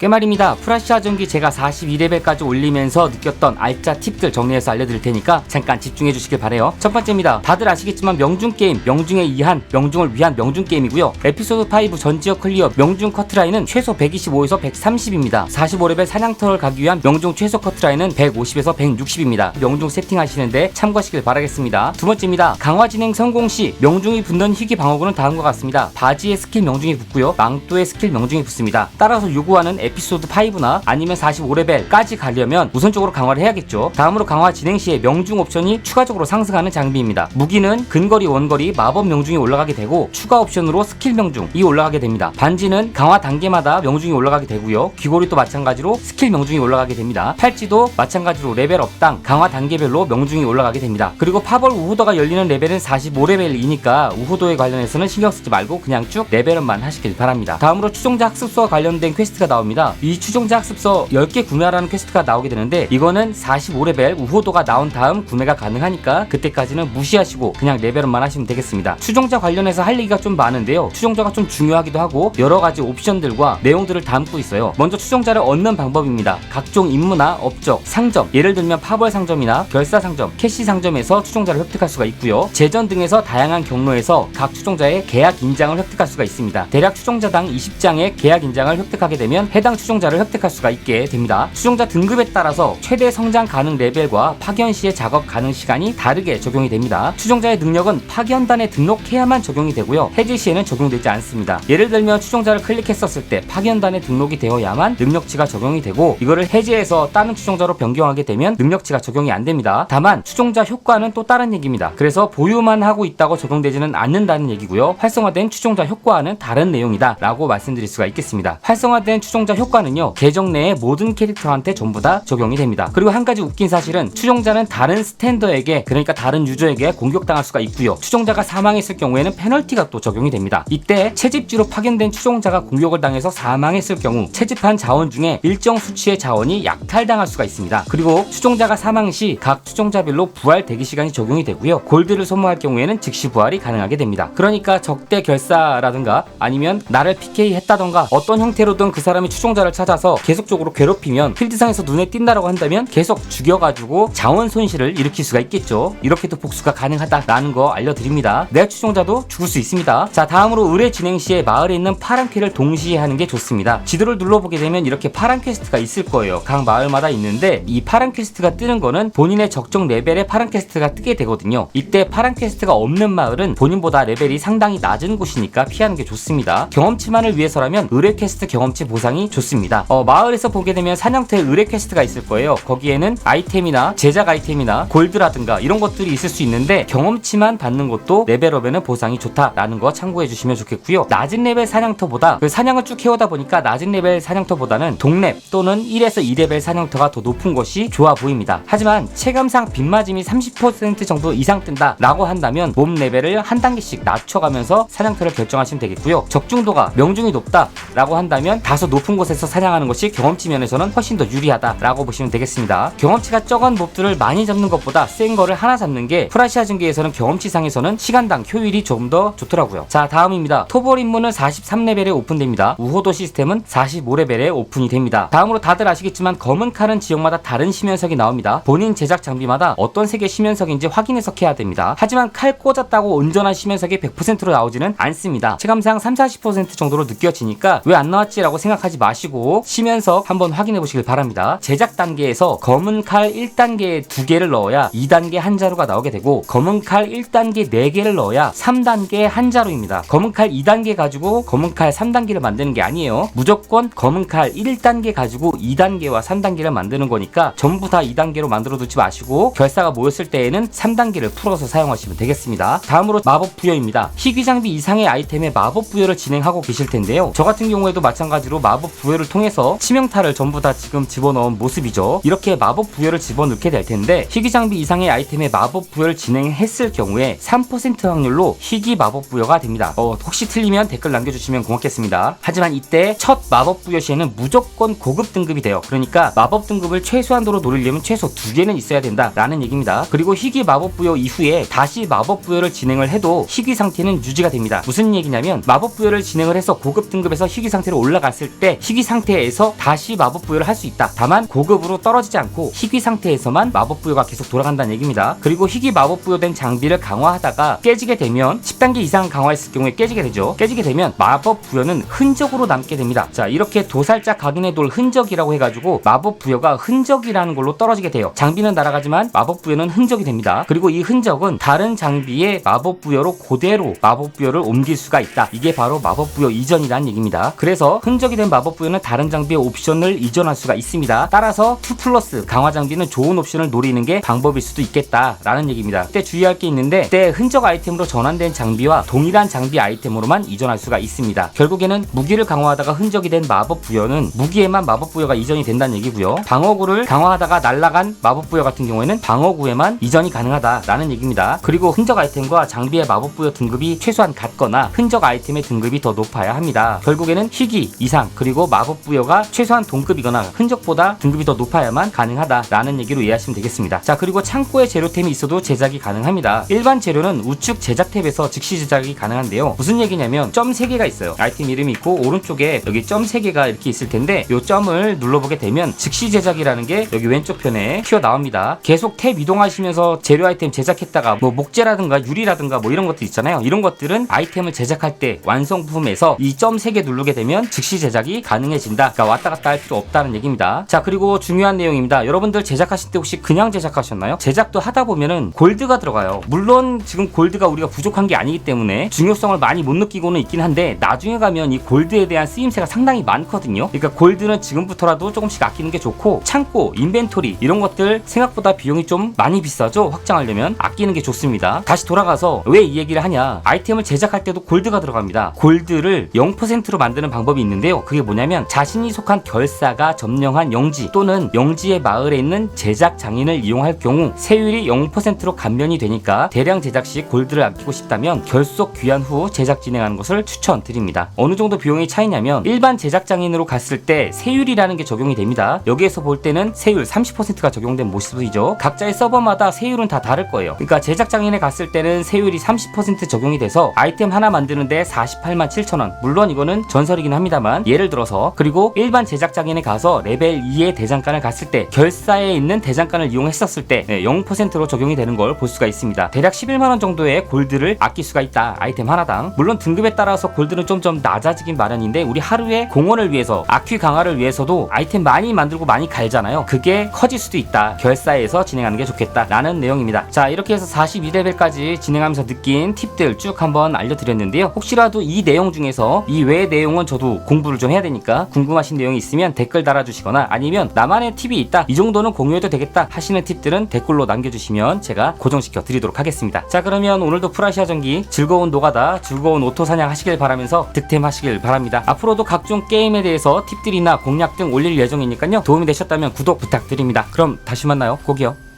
꽤 말입니다. 프라시아 전기 제가 42레벨까지 올리면서 느꼈던 알짜 팁들 정리해서 알려드릴 테니까 잠깐 집중해 주시길 바래요. 첫 번째입니다. 다들 아시겠지만 명중 게임, 명중에 의한 명중을 위한 명중 게임이고요. 에피소드 5 전지역 클리어 명중 커트라인은 최소 125에서 130입니다. 45레벨 사냥터를 가기 위한 명중 최소 커트라인은 150에서 160입니다. 명중 세팅하시는데 참고하시길 바라겠습니다. 두 번째입니다. 강화 진행 성공 시 명중이 붙는 희귀 방어구는 다음과 같습니다. 바지에 스킬 명중이 붙고요. 망토에 스킬 명중이 붙습니다. 따라서 요구하는 에피소드 5나 아니면 45레벨까지 가려면 우선적으로 강화를 해야겠죠. 다음으로 강화 진행 시에 명중 옵션이 추가적으로 상승하는 장비입니다. 무기는 근거리, 원거리, 마법 명중이 올라가게 되고 추가 옵션으로 스킬 명중이 올라가게 됩니다. 반지는 강화 단계마다 명중이 올라가게 되고요. 귀걸이도 마찬가지로 스킬 명중이 올라가게 됩니다. 팔찌도 마찬가지로 레벨 업당 강화 단계별로 명중이 올라가게 됩니다. 그리고 파벌 우호도가 열리는 레벨은 45레벨이니까 우호도에 관련해서는 신경 쓰지 말고 그냥 쭉 레벨업만 하시길 바랍니다. 다음으로 추종자 학습소와 관련된 퀘스트가 나옵니다. 이 추종자 학습소 10개 구매하라는 퀘스트가 나오게 되는데 이거는 45레벨 우호도가 나온 다음 구매가 가능하니까 그때까지는 무시하시고 그냥 레벨업만 하시면 되겠습니다. 추종자 관련해서 할 얘기가 좀 많은데요. 추종자가 좀 중요하기도 하고 여러 가지 옵션들과 내용들을 담고 있어요. 먼저 추종자를 얻는 방법입니다. 각종 임무나 업적, 상점, 예를 들면 파벌 상점이나 별사 상점, 캐시 상점에서 추종자를 획득할 수가 있고요. 제전 등에서 다양한 경로에서 각 추종자의 계약 인장을 획득할 수가 있습니다. 대략 추종자당 20장의 계약 인장을 획득하게 되면 해당 추종자를 획득할 수가 있게 됩니다. 추종자 등급에 따라서 최대 성장 가능 레벨과 파견 시의 작업 가능 시간이 다르게 적용이 됩니다. 추종자의 능력은 파견단에 등록해야만 적용이 되고요. 해제 시에는 적용되지 않습니다. 예를 들면 추종자를 클릭했었을 때 파견단에 등록이 되어야만 능력치가 적용이 되고 이거를 해제해서 다른 추종자로 변경하게 되면 능력치가 적용이 안 됩니다. 다만 추종자 효과는 또 다른 얘기입니다. 그래서 보유만 하고 있다고 적용되지는 않는다는 얘기고요. 활성화된 추종자 효과는 다른 내용이다 라고 말씀드릴 수가 있겠습니다. 활성화된 추종자 효과는요. 계정 내의 모든 캐릭터한테 전부 다 적용이 됩니다. 그리고 한 가지 웃긴 사실은 추종자는 다른 스탠더에게 그러니까 다른 유저에게 공격당할 수가 있고요. 추종자가 사망했을 경우에는 페널티가 또 적용이 됩니다. 이때 채집지로 파견된 추종자가 공격을 당해서 사망했을 경우 채집한 자원 중에 일정 수치의 자원이 약탈당할 수가 있습니다. 그리고 추종자가 사망 시 각 추종자별로 부활 대기 시간이 적용이 되고요. 골드를 소모할 경우에는 즉시 부활이 가능하게 됩니다. 그러니까 적대 결사라든가 아니면 나를 PK 했다던가 어떤 형태로든 그 사람이 추 종자를 찾아서 계속적으로 괴롭히면 필드상에서 눈에 띈다라고 한다면 계속 죽여가지고 자원 손실을 일으킬 수가 있겠죠. 이렇게도 복수가 가능하다라는 거 알려드립니다. 내 추종자도 죽을 수 있습니다. 자 다음으로 의뢰 진행 시에 마을에 있는 파란 퀘를 동시에 하는 게 좋습니다. 지도를 눌러보게 되면 이렇게 파란 퀘스트가 있을 거예요. 각 마을마다 있는데 이 파란 퀘스트가 뜨는 거는 본인의 적정 레벨의 파란 퀘스트가 뜨게 되거든요. 이때 파란 퀘스트가 없는 마을은 본인보다 레벨이 상당히 낮은 곳이니까 피하는 게 좋습니다. 경험치만을 위해서라면 의뢰 퀘스트 경험치 보상이 좋습니다. 어, 마을에서 보게 되면 사냥터에 의뢰 퀘스트가 있을 거예요. 거기에는 아이템이나 제작 아이템이나 골드라든가 이런 것들이 있을 수 있는데 경험치만 받는 것도 레벨업에는 보상이 좋다라는 거 참고해 주시면 좋겠고요. 낮은 레벨 사냥터보다 그 사냥을 쭉 해오다 보니까 낮은 레벨 사냥터보다는 동렙 또는 1에서 2레벨 사냥터가 더 높은 것이 좋아 보입니다. 하지만 체감상 빗맞음이 30% 정도 이상 뜬다라고 한다면 몸 레벨을 한 단계씩 낮춰가면서 사냥터를 결정하시면 되겠고요. 적중도가 명중이 높다라고 한다면 다소 높은 곳에서 사냥하는 것이 경험치 면에서는 훨씬 더 유리하다라고 보시면 되겠습니다. 경험치가 적은 몹들을 많이 잡는 것보다 센 거를 하나 잡는 게 프라시아 증기에서는 경험치상에서는 시간당 효율이 조금 더 좋더라고요. 자 다음입니다. 토벌 임무는 43레벨에 오픈됩니다. 우호도 시스템은 45레벨에 오픈이 됩니다. 다음으로 다들 아시겠지만 검은 칼은 지역마다 다른 심연석이 나옵니다. 본인 제작 장비마다 어떤 색의 심연석인지 확인해서 캐야 됩니다. 하지만 칼 꽂았다고 온전한 심연석이 100%로 나오지는 않습니다. 체감상 3, 40% 정도로 느껴지니까 왜 안 나왔지라고 생각하지 마 시고 심연석 한번 확인해 보시길 바랍니다. 제작 단계에서 검은 칼 1단계 2개를 넣어야 2단계 한 자루가 나오게 되고 검은 칼 1단계 4개를 넣어야 3단계 한 자루입니다. 검은 칼 2단계 가지고 검은 칼 3단계를 만드는 게 아니에요. 무조건 검은 칼 1단계 가지고 2단계와 3단계를 만드는 거니까 전부 다 2단계로 만들어 두지 마시고 결사가 모였을 때에는 3단계를 풀어서 사용하시면 되겠습니다. 다음으로 마법 부여입니다. 희귀 장비 이상의 아이템에 마법 부여를 진행하고 계실 텐데요. 저 같은 경우에도 마찬가지로 마법 부여를 통해서 치명타를 전부 다 지금 집어넣은 모습이죠. 이렇게 마법 부여를 집어넣게 될 텐데 희귀 장비 이상의 아이템에 마법 부여를 진행했을 경우에 3% 확률로 희귀 마법 부여가 됩니다. 어, 혹시 틀리면 댓글 남겨주시면 고맙겠습니다. 하지만 이때 첫 마법 부여 시에는 무조건 고급 등급이 돼요. 그러니까 마법 등급을 최소한도로 노리려면 최소 두 개는 있어야 된다라는 얘기입니다. 그리고 희귀 마법 부여 이후에 다시 마법 부여를 진행을 해도 희귀 상태는 유지가 됩니다. 무슨 얘기냐면 마법 부여를 진행을 해서 고급 등급에서 희귀 상태로 올라갔을 때 희귀 상태에서 다시 마법 부여를 할 수 있다. 다만 고급으로 떨어지지 않고 희귀 상태에서만 마법 부여가 계속 돌아간다는 얘기입니다. 그리고 희귀 마법 부여된 장비를 강화하다가 깨지게 되면 10단계 이상 강화했을 경우에 깨지게 되죠. 깨지게 되면 마법 부여는 흔적으로 남게 됩니다. 자, 이렇게 도살자 각인의 돌 흔적이라고 해가지고 마법 부여가 흔적이라는 걸로 떨어지게 돼요. 장비는 날아가지만 마법 부여는 흔적이 됩니다. 그리고 이 흔적은 다른 장비의 마법 부여로 그대로 마법 부여를 옮길 수가 있다. 이게 바로 마법 부여 이전이라는 얘기입니다. 그래서 흔적이 된 마법 부여는 다른 장비의 옵션을 이전할 수가 있습니다. 따라서 2 플러스 강화 장비는 좋은 옵션을 노리는 게 방법일 수도 있겠다라는 얘기입니다. 그때 주의할 게 있는데 그때 흔적 아이템으로 전환된 장비와 동일한 장비 아이템으로만 이전할 수가 있습니다. 결국에는 무기를 강화하다가 흔적이 된 마법 부여는 무기에만 마법 부여가 이전이 된다는 얘기고요. 방어구를 강화하다가 날라간 마법 부여 같은 경우에는 방어구에만 이전이 가능하다라는 얘기입니다. 그리고 흔적 아이템과 장비의 마법 부여 등급이 최소한 같거나 흔적 아이템의 등급이 더 높아야 합니다. 결국에는 희귀 이상 그리고 마법 부여가 최소한 동급이거나 흔적보다 등급이 더 높아야만 가능하다라는 얘기로 이해하시면 되겠습니다. 자 그리고 창고에 재료템이 있어도 제작이 가능합니다. 일반 재료는 우측 제작 탭에서 즉시 제작이 가능한데요. 무슨 얘기냐면 점 3개가 있어요. 아이템 이름이 있고 오른쪽에 여기 점 3개가 이렇게 있을 텐데 이 점을 눌러보게 되면 즉시 제작이라는 게 여기 왼쪽 편에 튀어 나옵니다. 계속 탭 이동하시면서 재료 아이템 제작했다가 뭐 목재라든가 유리라든가 뭐 이런 것들 있잖아요. 이런 것들은 아이템을 제작할 때 완성품에서 이 점 3개 누르게 되면 즉시 제작이 가능 해진다. 그러니까 왔다 갔다 할 필요 없다는 얘기입니다. 자 그리고 중요한 내용입니다. 여러분들 제작하실 때 혹시 그냥 제작하셨나요? 제작도 하다 보면은 골드가 들어가요. 물론 지금 골드가 우리가 부족한 게 아니기 때문에 중요성을 많이 못 느끼고는 있긴 한데 나중에 가면 이 골드에 대한 쓰임새가 상당히 많거든요. 그러니까 골드는 지금부터라도 조금씩 아끼는 게 좋고 창고, 인벤토리 이런 것들 생각보다 비용이 좀 많이 비싸죠. 확장하려면 아끼는 게 좋습니다. 다시 돌아가서 왜 이 얘기를 하냐? 아이템을 제작할 때도 골드가 들어갑니다. 골드를 0%로 만드는 방법이 있는데요. 그게 뭐냐 면 자신이 속한 결사가 점령한 영지 또는 영지의 마을에 있는 제작 장인을 이용할 경우 세율이 0%로 감면이 되니까 대량 제작 시 골드를 아끼고 싶다면 결속 귀환 후 제작 진행하는 것을 추천드립니다. 어느 정도 비용이 차이냐면 일반 제작 장인으로 갔을 때 세율이라는 게 적용이 됩니다. 여기에서 볼 때는 세율 30%가 적용된 모습이죠. 각자의 서버마다 세율은 다 다를 거예요. 그러니까 제작 장인에 갔을 때는 세율이 30% 적용이 돼서 아이템 하나 만드는데 48만 7천 원. 물론 이거는 전설이긴 합니다만 예를 들어서 그리고 일반 제작 장인에 가서 레벨 2의 대장간을 갔을 때 결사에 있는 대장간을 이용했었을 때 0%로 적용이 되는 걸 볼 수가 있습니다. 대략 11만 원 정도의 골드를 아낄 수가 있다. 아이템 하나당. 물론 등급에 따라서 골드는 좀좀 낮아지긴 마련인데 우리 하루에 공원을 위해서 아퀴 강화를 위해서도 아이템 많이 만들고 많이 갈잖아요. 그게 커질 수도 있다. 결사에서 진행하는 게 좋겠다. 라는 내용입니다. 자 이렇게 해서 42레벨까지 진행하면서 느낀 팁들 쭉 한번 알려드렸는데요. 혹시라도 이 내용 중에서 이 외의 내용은 저도 공부를 좀 해야 되니까 궁금하신 내용이 있으면 댓글 달아주시거나 아니면 나만의 팁이 있다. 이 정도는 공유해도 되겠다 하시는 팁들은 댓글로 남겨주시면 제가 고정시켜 드리도록 하겠습니다. 자 그러면 오늘도 프라시아 전기 즐거운 노가다 즐거운 오토 사냥 하시길 바라면서 득템하시길 바랍니다. 앞으로도 각종 게임에 대해서 팁들이나 공략 등 올릴 예정이니까요. 도움이 되셨다면 구독 부탁드립니다. 그럼 다시 만나요. 꼭이요.